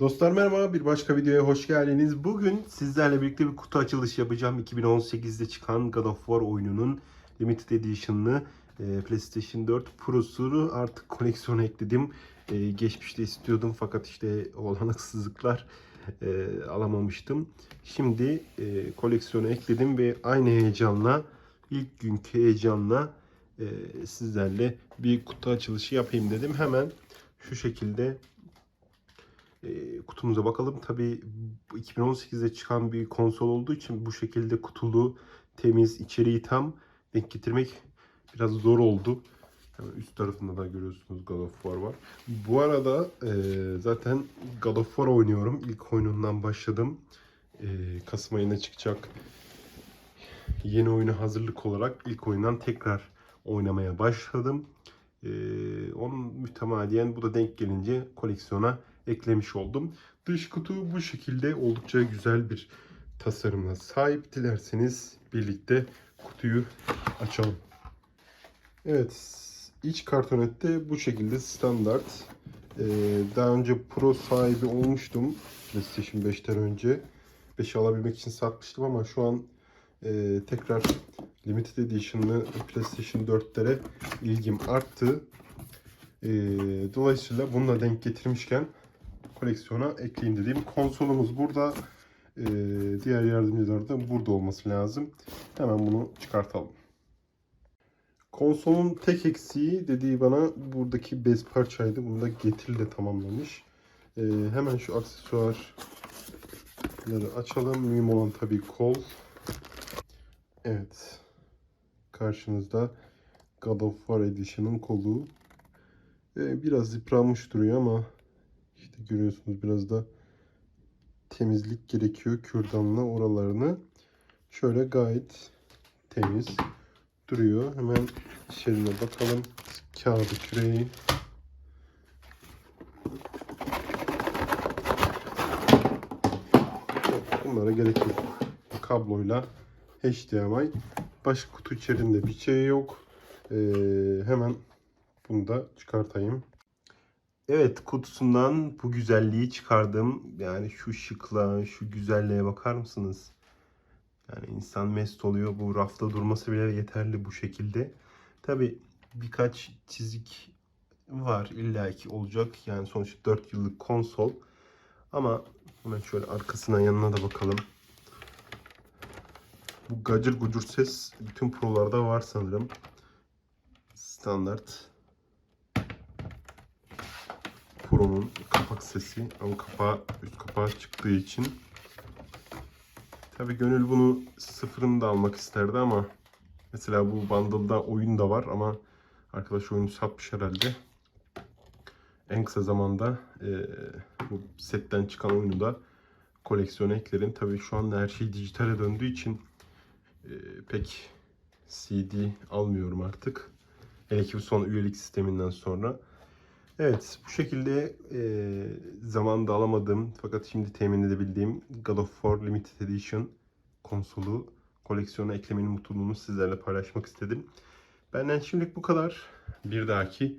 Dostlar merhaba, bir başka videoya hoş geldiniz. Bugün sizlerle birlikte bir kutu açılışı yapacağım. 2018'de çıkan God of War oyununun Limited Edition'lı e, PlayStation 4 Pro'sunu artık koleksiyona ekledim. E, geçmişte istiyordum fakat işte olanaksızlıklar e, alamamıştım. Şimdi koleksiyona ekledim ve aynı heyecanla, ilk günkü heyecanla sizlerle bir kutu açılışı yapayım dedim. Hemen şu şekilde e, kutumuza bakalım. Tabi 2018'de çıkan bir konsol olduğu için bu şekilde kutulu, temiz, içeriği tam denk getirmek biraz zor oldu. Hemen üst tarafında da görüyorsunuz God of War var. Bu arada e, zaten God of War oynuyorum. İlk oyunundan başladım. E, Kasım ayına çıkacak yeni oyuna hazırlık olarak ilk oyundan tekrar oynamaya başladım. E, onun mütemadiyen bu da denk gelince koleksiyona eklemiş oldum. Dış kutu bu şekilde oldukça güzel bir tasarıma sahip. Dilerseniz birlikte kutuyu açalım. Evet, iç kartonette bu şekilde standart. Ee, daha önce Pro sahibi olmuştum PlayStation 5'ten önce. 5'i alabilmek için satmıştım ama şu an e, tekrar Limited Edition'lı PlayStation 4'lere ilgim arttı. E, dolayısıyla bununla denk getirmişken koleksiyona ekleyeyim dediğim konsolumuz burada. Ee, diğer yardımcılar da burada olması lazım. Hemen bunu çıkartalım. Konsolun tek eksiği dediği bana buradaki bez parçaydı. Bunu da Getir de tamamlamış. Ee, hemen şu aksesuarları açalım. Mühim olan tabii kol. Evet. Karşınızda God of War Edition'ın kolu. Ee, biraz yıpranmış duruyor ama işte görüyorsunuz biraz da temizlik gerekiyor kürdanla oralarını. Şöyle gayet temiz duruyor. Hemen içerine bakalım. Kağıdı küreği. Bunlara gerek yok. Kabloyla HDMI. Başka kutu içerisinde bir şey yok. Ee, hemen bunu da çıkartayım. Evet kutusundan bu güzelliği çıkardım. Yani şu şıkla, şu güzelliğe bakar mısınız? Yani insan mest oluyor. Bu rafta durması bile yeterli bu şekilde. Tabi birkaç çizik var illaki olacak. Yani sonuçta 4 yıllık konsol. Ama hemen şöyle arkasına yanına da bakalım. Bu gacır gucur ses bütün prolarda var sanırım. Standart. Pro'nun kapak sesi ama kapağı üst kapağı çıktığı için tabi gönül bunu sıfırını da almak isterdi ama mesela bu bundle'da oyun da var ama arkadaş oyunu satmış herhalde en kısa zamanda e, bu setten çıkan oyunu da koleksiyona eklerim. Tabi şu anda her şey dijitale döndüğü için e, pek CD almıyorum artık. Hele ki bu son üyelik sisteminden sonra. Evet bu şekilde e, zamanında alamadığım fakat şimdi temin edebildiğim God of War Limited Edition konsolu koleksiyona eklemenin mutluluğunu sizlerle paylaşmak istedim. Benden şimdilik bu kadar. Bir dahaki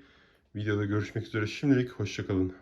videoda görüşmek üzere. Şimdilik hoşçakalın.